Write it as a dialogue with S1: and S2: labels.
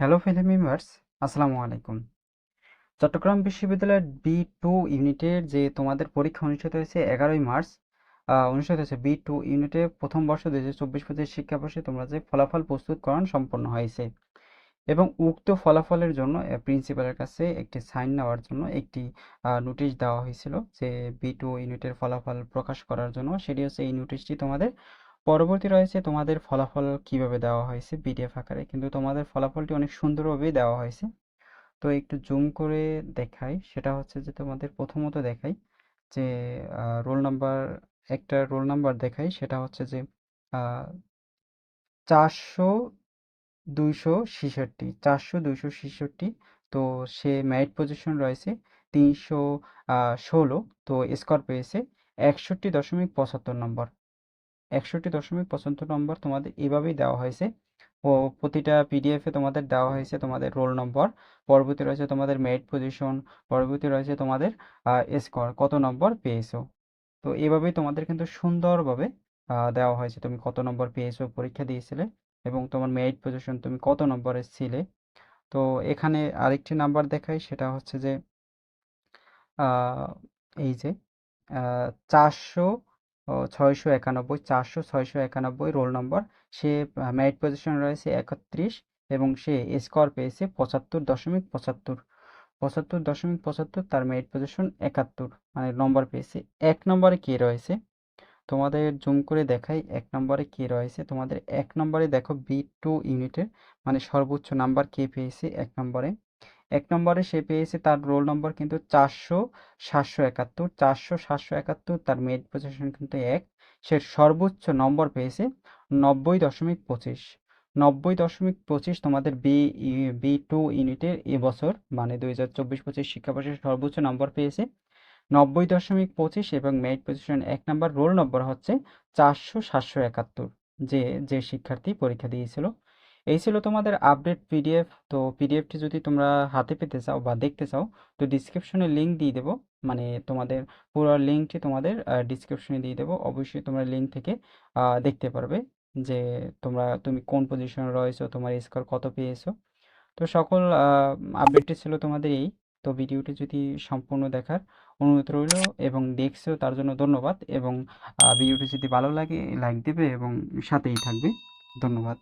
S1: Hello film members, আসসালামু আলাইকুম। চট্টগ্রাম বিশ্ববিদ্যালয়ের বি টু ইউনিটের যে তোমাদের পরীক্ষা অনুষ্ঠিত হয়েছে এগারোই মার্চ অনুষ্ঠিত হয়েছে বি টু ইউনিটে প্রথম বর্ষ দুই হাজার চব্বিশ পঁচিশ শিক্ষাবর্ষে তোমরা যে ফলাফল প্রস্তুতকরণ সম্পন্ন হয়েছে। এবং উক্ত ফলাফলের জন্য প্রিন্সিপালের কাছে একটি সাইন নেওয়ার জন্য একটি নোটিশ দেওয়া হয়েছিল যে বি টু ইউনিটের ফলাফল প্রকাশ করার জন্য। সেটি হচ্ছে এই নোটিশটি তোমাদের পরবর্তী রয়েছে তোমাদের ফলাফল কীভাবে দেওয়া হয়েছে পিডিএফ আকারে, কিন্তু তোমাদের ফলাফলটি অনেক সুন্দরভাবে দেওয়া হয়েছে। তো একটু জুম করে দেখাই, সেটা হচ্ছে যে তোমাদের প্রথমত দেখাই যে রোল নাম্বার, একটা রোল নাম্বার দেখাই, সেটা হচ্ছে যে চারশো দুইশো ছেষট্টি, চারশো দুইশো ছেষট্টি, তো সে মেরিট পজিশন রয়েছে তিনশো ষোলো, তো স্কোর পেয়েছে একষট্টি দশমিক পঁচাত্তর নম্বর। একষট্টি দশমিক পঁচাত্তর নম্বর তোমাদের এভাবেই দেওয়া হয়েছে। ও প্রতিটা পিডিএফে তোমাদের দেওয়া হয়েছে তোমাদের রোল নম্বর পরবর্তী রয়েছে তোমাদের মেরিট পজিশন পরবর্তী রয়েছে তোমাদের স্কোর কত নম্বর পেয়েছ। তো এভাবেই তোমাদের কিন্তু সুন্দরভাবে দেওয়া হয়েছে। তুমি কত নম্বর পেয়েছ, পরীক্ষা দিয়েছিলে এবং তোমার মেরিট পজিশন তুমি কত নম্বরে ছিলে তো এখানে আরেকটি নাম্বার দেখাই, সেটা হচ্ছে যে এই যে চারশো ছয়শো একানব্বই, চারশো ছয়শো একানব্বই রোল নম্বর সে মেরিট পজিশন রয়েছে একত্রিশ এবং সে স্কোর পেয়েছে পঁচাত্তর দশমিক পঁচাত্তর। পঁচাত্তর দশমিক পঁচাত্তর তার মেরিট পজিশন একাত্তর মানে নম্বর পেয়েছে। এক নম্বরে কে রয়েছে? তোমাদের জুম করে দেখাই, এক নম্বরে কে রয়েছে? তোমাদের এক নম্বরে দেখো বি টু ইউনিটের মানে সর্বোচ্চ নাম্বার কে পেয়েছে এক নম্বরে? এক নম্বরে সে পেয়েছে তার রোল নম্বর কিন্তু চারশো সাতশো একাত্তর, চারশো সাতশো একাত্তর তার মেরিট পজিশন কিন্তু এক। সে সর্বোচ্চ নম্বর পেয়েছে নব্বই দশমিক পঁচিশ। নব্বই দশমিক পঁচিশ তোমাদের বি বি টু ইউনিটের এবছর মানে দুই হাজার চব্বিশ পঁচিশ শিক্ষাবর্ষের সর্বোচ্চ নম্বর পেয়েছে। নব্বই দশমিক পঁচিশ এবং মেরিট পজিশন এক নম্বর রোল নম্বর হচ্ছে চারশো সাতশো একাত্তর, যে যে শিক্ষার্থী পরীক্ষা দিয়েছিল। এই ছিল তোমাদের আপডেট পিডিএফ তো পিডিএফটি যদি তোমরা হাতে পেতে চাও বা দেখতে চাও, তো ডিসক্রিপশনে লিঙ্ক দিয়ে দেবো। মানে তোমাদের পুরো লিঙ্কটি তোমাদের ডিসক্রিপশনে দিয়ে দেবো। অবশ্যই তোমরা লিঙ্ক থেকে দেখতে পারবে যে তোমরা, তুমি কোন পজিশনে রয়েছো, তোমার স্কোর কত পেয়েছ। তো সকল আপডেটটি ছিল তোমাদের এই। তো ভিডিওটি যদি সম্পূর্ণ দেখার অনুরোধ রইল এবং দেখছ, তার জন্য ধন্যবাদ এবং ভিডিওটি যদি ভালো লাগে লাইক দেবে এবং সাথেই থাকবে। ধন্যবাদ।